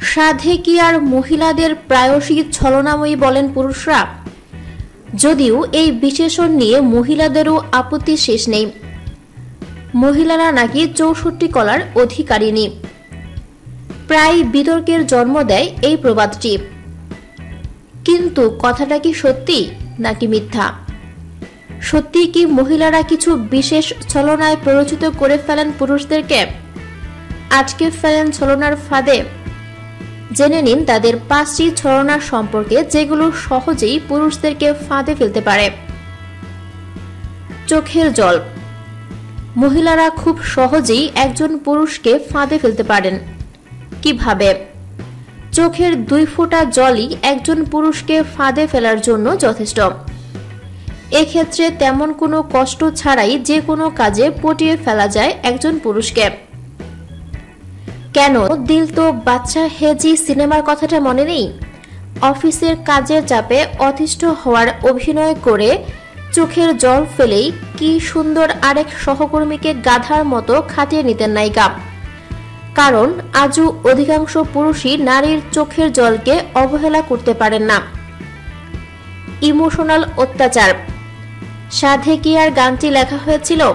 সাধে কি আর মহিলাদের প্রায়শই ছলনাময়ী বলেন পুরুষরা? যদিও এই বিশেষণ নিয়ে মহিলাদেরও আপত্তি শেষ নেই। মহিলারা নাকি চৌষট্টি কলার অধিকারিণী প্রায় বিতর্কের জন্ম দেয় এই প্রবাদটি। কিন্তু কথাটা কি সত্যি নাকি মিথ্যা? সত্যি কি মহিলারা কিছু বিশেষ ছলনায় প্ররোচিত করে ফেলেন পুরুষদেরকে? আজকে ফেলেন ছলনার ফাঁদে। জেনে নিন তাদের পাঁচটি ছলনার সম্পর্কে যেগুলো সহজেই পুরুষদেরকে ফাঁদে ফেলতে পারে। চোখের জল। মহিলারা খুব সহজেই একজন পুরুষকে ফাঁদে ফেলতে পারেন। কীভাবে? চোখের দুই ফোঁটা জলই একজন পুরুষকে ফাঁদে ফেলার জন্য যথেষ্ট। এক্ষেত্রে তেমন কোনো কষ্ট ছাড়াই যে কোনো কাজে পটিয়ে ফেলা যায় একজন পুরুষকে। কেন? দিল তো বাচ্চা হেজি সিনেমার কথাটা মনে নেই? অফিসের কাজের চাপে অতিষ্ঠ হওয়ার অভিনয় করে চোখের জল ফেলেই কি সুন্দর আরেক সহকর্মীকে গাধার মতো খাটিয়ে নিতেন নায়িকা। কারণ আজও অধিকাংশ পুরুষই নারীর চোখের জলকে অবহেলা করতে পারেন না। ইমোশনাল অত্যাচার। সাধে কি আর গানটি লেখা হয়েছিল?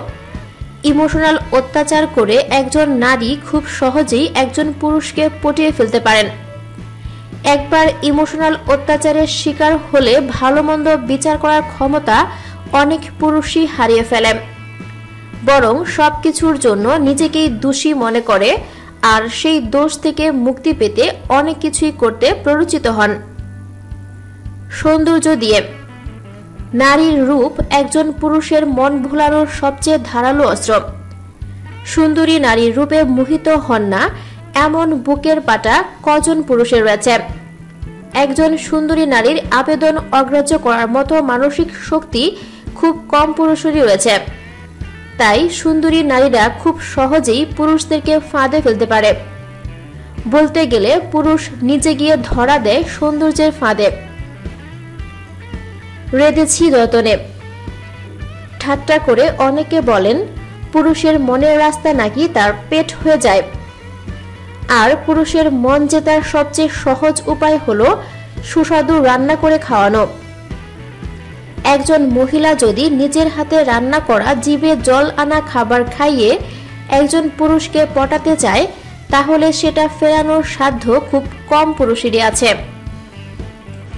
ইমোশনাল অত্যাচার করে একজন নারী খুব সহজেই একজন পুরুষকে পটিয়ে ফেলতে পারেন। একবার ইমোশনাল অত্যাচারের শিকার হলে ভালো মন্দ বিচার করার ক্ষমতা অনেক পুরুষই হারিয়ে ফেলে বরং সব কিছুর জন্য নিজেকেই দোষী মনে করে আর সেই দোষ থেকে মুক্তি পেতে অনেক কিছুই করতে প্ররোচিত হন। সৌন্দর্য দিয়ে নারীর রূপ একজন পুরুষের মন ভোলানোর সবচেয়ে ধারালো অস্ত্র। সুন্দরী নারীর রূপে মোহিত হন না, এমন বুকের পাটা কজন পুরুষের রয়েছে? একজন সুন্দরী নারীর আবেদন অগ্রাহ্য করার মতো মানসিক শক্তি খুব কম পুরুষেরই রয়েছে। তাই সুন্দরী নারীরা খুব সহজেই পুরুষদেরকে ফাঁদে ফেলতে পারে। বলতে গেলে পুরুষ নিজে গিয়ে ধরা দেয় সৌন্দর্যের ফাঁদে। রেঁধেছি যতনে ঠাট্টা করে অনেকে বলেন, পুরুষের মনের রাস্তা নাকি তার পেট হয়ে যায়। আর পুরুষের মন জেতার সবচেয়ে সহজ উপায় হলো সুস্বাদু রান্না করে খাওয়ানো। একজন মহিলা যদি নিজের হাতে রান্না করা জিভে জল আনা খাবার খাইয়ে একজন পুরুষকে পটাতে চায়, তাহলে সেটা ফেরানোর সাধ্য খুব কম পুরুষেরই আছে।